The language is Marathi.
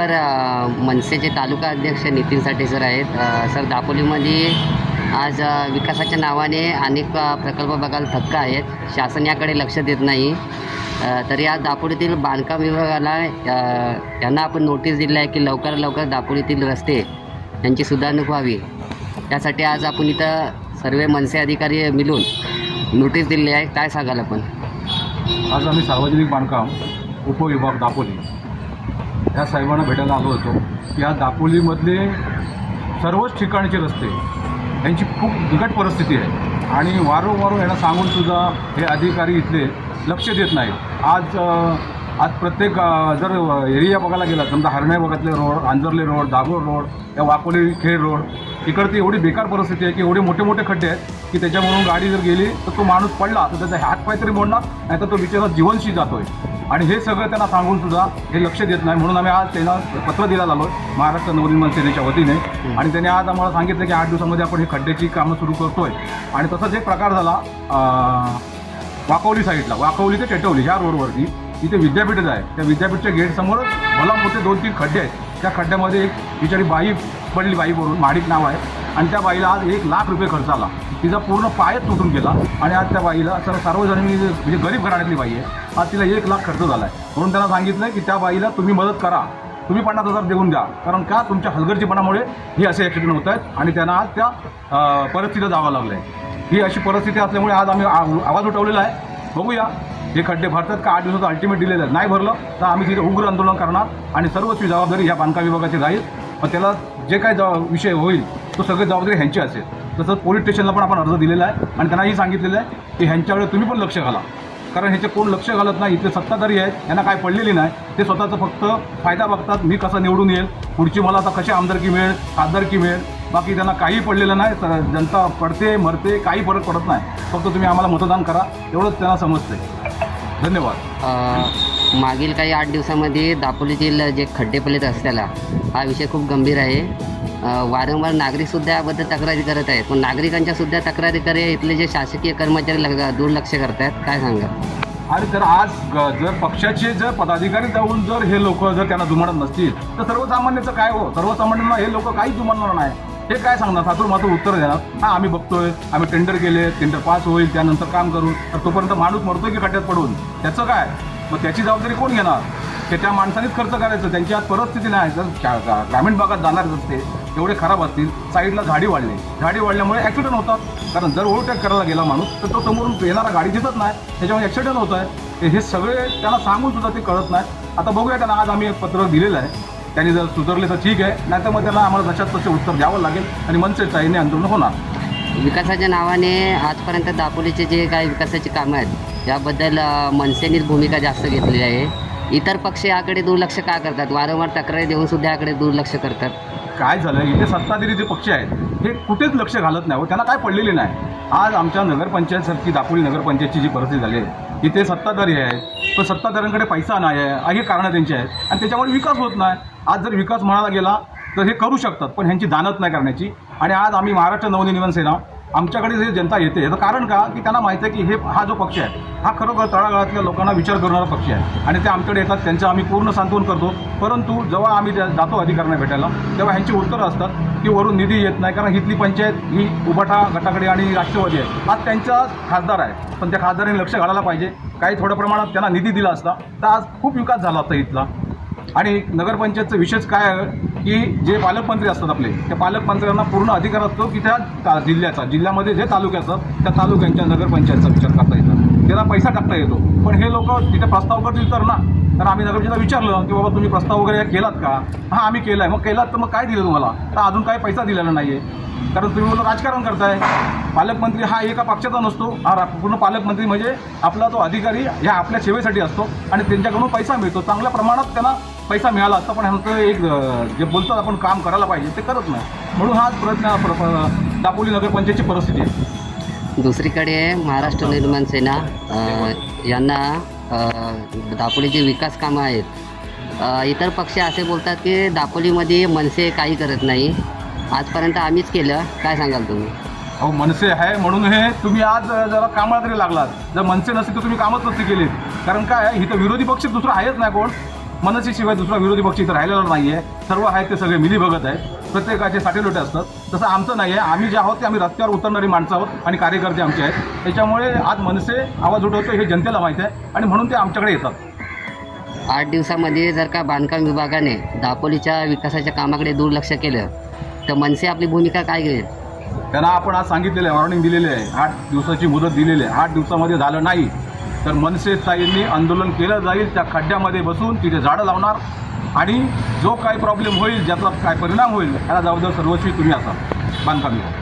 सर मनसेचे तालुका अध्यक्ष नितीन साठे सर आहेत. सर दापोलीमध्ये आज विकासाच्या नावाने अनेक प्रकल्प बघायला थक्क आहेत. शासन याकडे लक्ष देत नाही. तरी आज दापोलीतील बांधकाम विभागाला यांना आपण नोटीस दिली आहे की लवकर लवकर दापोलीतील रस्ते यांची सुधारणूक व्हावी. त्यासाठी आज आपण इथं सर्व मनसे अधिकारी मिळून नोटीस दिली आहे. काय सांगाल आपण? आज आम्ही सार्वजनिक बांधकाम उपविभाग दापोली. या साहेबांना भेटायला आलो होतो. की या दापोलीमधले सर्वच ठिकाणचे रस्ते यांची खूप बिकट परिस्थिती आहे. आणि वारंवार यांना सांगूनसुद्धा हे अधिकारी इथले लक्ष देत नाहीत. आज आज प्रत्येक जर एरिया बघायला गेला समजा हरण्या भागातले road Anjarle road Dabhol road या वाकोली खेड रोड इकडची एवढी बेकार परिस्थिती आहे की एवढे मोठे मोठे खड्डे आहेत की त्याच्यामधून गाडी जर गेली तर तो माणूस पडला तर त्याचा हातपाय तरी मोडणार नाही तर तो बिचारा जीवनशी जातोय. आणि हे सगळं त्यांना सांगून सुद्धा हे लक्ष देत नाही. म्हणून आम्ही आज त्यांना पत्र दिला आलो महाराष्ट्र नवनिर्माण सेनेच्या वतीने. आणि त्यांनी आज आम्हाला सांगितलं की आठ दिवसामध्ये आपण हे खड्ड्याची कामं सुरू करतोय. आणि तसाच एक प्रकार झाला वाकवली साईडला. वाकवली ते टेटवली ह्या रोडवरती. तिथे विद्यापीठच आहे. त्या विद्यापीठच्या गेटसमोरच भला मोठे दोन तीन खड्डे आहेत. त्या खड्ड्यामध्ये एक बिचारी बाई पडली बाईवरून माडिक नाव आहे. आणि त्या बाईला आज एक लाख रुपये खर्च आला. तिचा पूर्ण पायच तुटून गेला. आणि आज त्या बाईला सर सार्वजनिक म्हणजे गरीब घराण्यातली बाई आहे. आज तिला एक लाख खर्च झाला आहे म्हणून त्यांना सांगितलं की त्या बाईला तुम्ही मदत करा. तुम्ही पन्नास हजार देऊन द्या. कारण का? तुमच्या हलगर्जीपणामुळे हे असे ॲक्सिडेंट होत आहेत. आणि त्यांना आज त्या परिस्थितीला परिस्थितीत जावं लागलं आहे ही अशी परिस्थिती असल्यामुळे आज आम्ही आवाज उठवलेला आहे. बघूया. हे खड्डे भरतात का? आठ दिवसात अल्टिमेट दिलेलं आहे नाही भरलं तर आम्ही तिथे उग्र आंदोलन करणार. आणि सर्वस्वी जबाबदारी ह्या बांधकाम विभागाची राहील. मग त्याला जे काय जबाब विषय होईल तो सगळी जबाबदारी ह्यांची असेल. तसंच पोलीस स्टेशनला पण आपण अर्ज दिलेला आहे आणि त्यांनाही सांगितलेलं आहे की ह्यांच्याकडे तुम्ही पण लक्ष घाला. कारण ह्याचे कोण लक्ष घालत नाही इथले सत्ताधारी आहेत यांना काय पडलेली नाही ते स्वतःचं फक्त फायदा बघतात मी कसा निवडून येईल पुढची मला आता कशी आमदारकी मिळेल खासदारकी मिळेल बाकी त्यांना काही पडलेलं नाही तर जनता पडते मरते काही फरक पडत नाही. फक्त तुम्ही आम्हाला मतदान करा एवढंच त्यांना समजते धन्यवाद. मागील काही आठ दिवसामध्ये दापोलीतील जे खड्डे पडलेत रस्त्याला हा विषय खूप गंभीर आहे. वारंवार नागरिकसुद्धा याबद्दल तक्रारी करत आहेत. पण नागरिकांच्यासुद्धा तक्रारी करे इथले जे शासकीय कर्मचारी लग- दुर्लक्ष करत आहेत काय सांगा आणि जर आज ग- जर पक्षाचे जर पदाधिकारी जाऊन जर हे लोक जर त्यांना जुमाडत नसतील तर सर्वसामान्याचं काय हो? सर्वसामान्यांना हे लोक काही जुमानणार नाही. हे काय सांगणार? सातूर मातूर उत्तर देणार हां आम्ही बघतोय. आम्ही टेंडर केले टेंडर पास होईल त्यानंतर काम करू. तर तोपर्यंत माणूस मरतोय की खड्ड्यात पडून? त्याचं काय? मग त्याची जबाबदारी कोण घेणार? ते त्या माणसानेच खर्च करायचं. त्यांची आज परिस्थिती नाही जर ग्रामीण भागात जाणार रस्ते एवढे खराब असतील साईडला झाडी वाढली. झाडी वाढल्यामुळे ॲक्सिडेंट होतात. कारण जर ओव्हरटेक करायला गेला माणूस तर तो समोरून येणारा गाडी दिसत नाही. त्याच्यामुळे ॲक्सिडेंट होत आहे. हे सगळे त्यांना सांगून सुद्धा ते कळत नाही. आता बघूया त्यांना आज आम्ही एक पत्र दिलेलं आहे. त्यांनी जर सुधारले तर ठीक आहे. नाही तर मग त्यांना आम्हाला जशात तसे उत्तर द्यावं लागेल. आणि मनसेचा याने आंदोलन होणार. विकासाच्या नावाने आजपर्यंत दापोलीचे जे काही विकासाची कामं आहेत याबद्दल मनसेनेच मनसेनीच भूमिका जास्त घेतलेली आहे. इतर पक्ष याकडे दुर्लक्ष का करतात? वारंवार तक्रारी देऊन सुद्धा याकडे दुर्लक्ष करतात. काय झालं? इथे सत्ताधारी जे पक्ष आहेत हे कुठेच लक्ष घालत नाही. व त्यांना काय पडलेले नाही? आज आमच्या नगरपंचायतसारखी दापोली नगरपंचायतची जी परिस्थिती झाली आहे इथे सत्ताधारी आहे पण सत्ताधाऱ्यांकडे पैसा नाही आहे हे कारणं त्यांची आहेत. आणि त्याच्यामुळे विकास होत नाही. आज जर विकास म्हणायला गेला तर हे करू शकतात पण ह्यांची जाणत नाही करण्याची. आणि आज आम्ही महाराष्ट्र नवनिर्माण सेना आमच्याकडे जे जनता येते याचं कारण का? की त्यांना माहिती आहे की हे हा जो पक्ष आहे हा खरोखर तळागाळातल्या लोकांना विचार करणारा पक्ष आहे. आणि ते आमच्याकडे येतात त्यांचं आम्ही पूर्ण सांत्वन करतो. परंतु जेव्हा आम्ही त्या- जातो अधिकाऱ्यांना भेटायला तेव्हा ह्यांची उत्तरं असतात की वरून निधी येत नाही कारण इथली पंचायत ही उभटा गटाकडे आणि राष्ट्रवादी आहे. आज त्यांचा खासदार आहे. पण त्या खासदारांनी लक्ष घालायला पाहिजे. काही थोड्या प्रमाणात त्यांना निधी दिला असता तर आज खूप विकास झाला असता इथला. आणि नगरपंचायतचं विशेष काय की जे पालकमंत्री असतात आपले त्या पालकमंत्र्यांना पूर्ण अधिकार असतो की त्या ता- जिल्ह्याचा जिल्ह्यामध्ये जे तालुके असतात त्या तालुक्यांच्या नगरपंचायतचा विचार करता येतात. त्याला पैसा टाकता येतो. पण हे लोक तिथे प्रस्ताव करतील तर ना. तर आम्ही नगरपंचायतला विचारलं की बाबा तुम्ही प्रस्ताव वगैरे केलात का? हां आम्ही केला आहे मग केलात तर मग काय दिलं तुम्हाला? तर अजून काही पैसा दिलेला नाही आहे कारण तुम्ही बोललो राजकारण करताय. पालकमंत्री हा एका पक्षाचा नसतो. हा पूर्ण पालकमंत्री म्हणजे आपला तो अधिकारी ह्या आपल्या सेवेसाठी असतो आणि त्यांच्याकडून पैसा मिळतो. चांगल्या प्रमाणात त्यांना पैसा मिळाला असता पण ह्यांचं एक जे बोलतात आपण काम करायला पाहिजे ते करत नाही. म्हणून हा प्रयत्न प्र- दापोली नगरपंचायतची परिस्थिती आहे. दुसरीकडे महाराष्ट्र निर्माण सेना यांना दापोलीचे विकास कामं आहेत. इतर पक्ष असे बोलतात की दापोलीमध्ये मनसे काही करत नाही. आजपर्यंत आम्हीच केलं. काय सांगाल तुम्ही? अहो मनसे आहे म्हणून हे तुम्ही आज जरा कामाला तरी लागलात. जर मनसे नसते तर तुम्ही कामच नसते केले कारण काय इथं विरोधी पक्ष दुसरं आहेच नाही कोण? मनसेशिवाय दुसरा विरोधी पक्ष इथं राहिलेला नाही आहे सर्व आहेत ते सगळे मिली बघत आहेत. प्रत्येकाचे साठे लोटे असतात. तसं आमचं नाही आहे आम्ही जे आहोत ते आम्ही रस्त्यावर उतरणारी माणसं आहोत आणि कार्यकर्ते आमचे आहेत. त्याच्यामुळे आज मनसे आवाज उठवतो हे जनतेला माहीत आहे आणि म्हणून ते आमच्याकडे येतात. आठ दिवसामध्ये जर का बांधकाम विभागाने दापोलीच्या विकासाच्या कामाकडे दुर्लक्ष केलं तर मनसे आपली भूमिका काय घेईल? त्यांना आपण आज सांगितलेलं आहे वॉर्निंग दिलेली आहे. आठ दिवसाची मुदत दिलेली आहे. आठ दिवसामध्ये झालं नाही. तर मनसे साईंनी आंदोलन केलं जाईल त्या खड्ड्यामध्ये बसून तिथे झाडं लावणार आणि जो काय प्रॉब्लेम होईल ज्याचा काय परिणाम होईल त्याला जबाबदार सर्वस्वी तुम्ही असाल. बांधकाम विभाग.